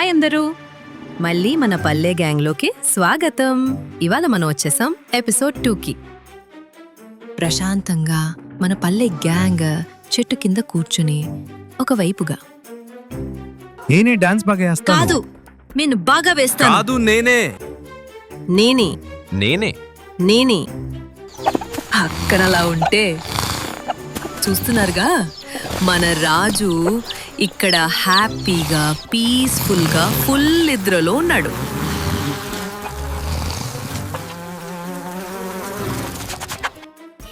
Hi అందరూ. మళ్ళీ మన పల్లె గ్యాంగ్లోకి స్వాగతం. ఇవాళ మనం వచ్చేసాం ఎపిసోడ్ టూకి. ప్రశాంతంగా మన పల్లె గ్యాంగ్ చెట్టు కింద కూర్చుని ఒకవైపుగా నేనే డాన్స్ బాగా కాదు నేను బాగా వేస్తాను. కాదు నేనే. నేనే. నేనే. నేనే. అక్కడ అలా ఉంటే చూస్తున్నారుగా మన రాజు ఇక్కడ హ్యాపీగా పీస్ఫుల్గా ఫుల్ నిద్రలో ఉన్నాడు.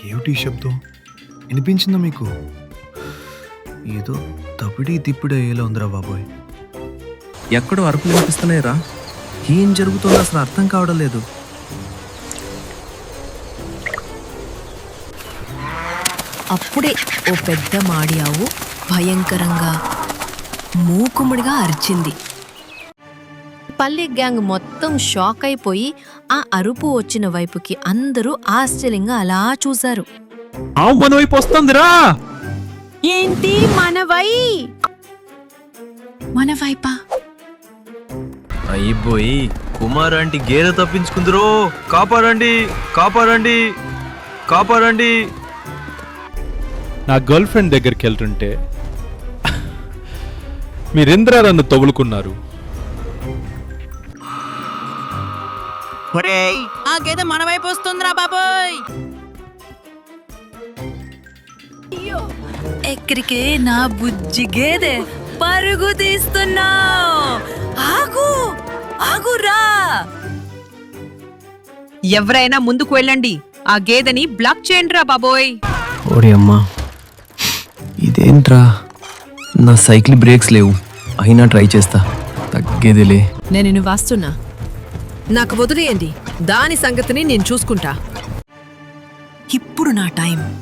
ఏమిటి శబ్దం? వినిపించిందా మీకు? ఏదో తపిడి తిప్పిడి అయ్యేలా ఉందిరా బాబోయ్. ఎక్కడో అరుపులు వినిపిస్తున్నాయిరా. ఏం జరుగుతుందో అసలు అర్థం కావడం లేదు. అప్పుడే ఓ పెద్ద మాడి ఆవు భయంకరంగా మూకుముడిగా అరిచింది. పల్లె గ్యాంగ్ మొత్తం షాక్ అయిపోయి ఆ అరుపు వచ్చిన వైపుకి అందరూ ఆశ్చర్యంగా అలా చూశారు. ఆవు మన వైపు వస్తుందిరా! ఏంటి మనవై మన వైపా? అయిపోయి కుమార్ ఆంటీ గేదె తప్పించుకుందరో! కాపాడండి కాపాడండి కాపాడండి నా గర్ల్ ఫ్రెండ్ దగ్గరికి వెళ్తుంటే మీరెందరూ నన్ను తగులుకున్నారు? ఆ గేదె మన వైపు వస్తుందిరా బాబోయ్! ఎక్కడికే నా బుజ్జి గేదె పరుగు తీస్తున్నా ఆగు! ఆగురా! ఎవరైనా ముందుకు వెళ్ళండి. ఆ గేదెని బ్లాక్ చేయండి రా బాబోయ్. ఓరే అమ్మా. ఇదేంట్రా? నా సైకిల్ బ్రేక్స్ లేవు. అయినా ట్రై చేస్తా. తగ్గేదిలే. నేను నిన్ను వాస్తున్నా. నాకు వదిలేయండి. దాని సంగతిని నేను చూసుకుంటా. ఇప్పుడు నా టైం.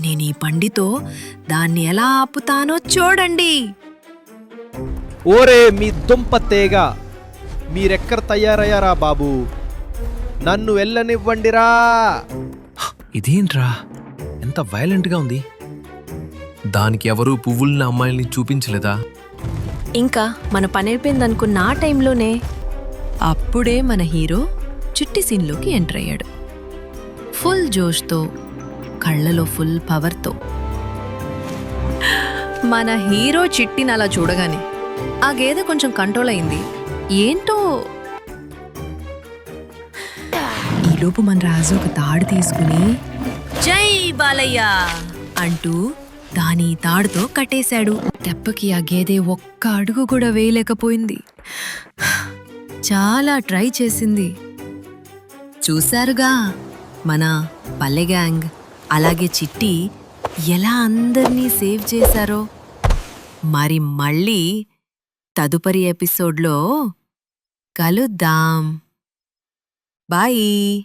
నేను ఈ పండితో దాన్ని ఎలా ఆపుతానో చూడండి. ఓరే మీ దుంప తేగ. మీరెక్కర తయారయ్యారా బాబు? నన్ను వెళ్ళనివ్వండిరా. ఇదేంట్రా? ఎంత వైలెంట్గా ఉంది. దానికి ఎవరు పువ్వుల్ని అమ్మాయిల్ని చూపించలేదా? ఇంకా మన పనైపోయిందనుకున్న ఆ టైంలోనే అప్పుడే మన హీరో చిట్టి సీన్లోకి ఎంటర్ అయ్యాడు. ఫుల్ జోష్తో కళ్ళలో ఫుల్ పవర్తో. మన హీరో చిట్టిని అలా చూడగానే ఆ గేదె కొంచెం కంట్రోల్ అయింది. ఏంటో? ఈలోపు మన రాజు ఒక తాడు తీసుకుని జై బాలయ్య అంటూ దాని తాడుతో కట్టేశాడు. దెబ్బకి ఆ గేదె ఒక్క అడుగు కూడా వేయలేకపోయింది. చాలా ట్రై చేసింది. చూశారుగా మన పల్లె గ్యాంగ్ అలాగే చిట్టి ఎలా అందరినీ సేవ్ చేశారో. మరి మళ్ళీ తదుపరి ఎపిసోడ్లో కలుద్దాం. బాయ్.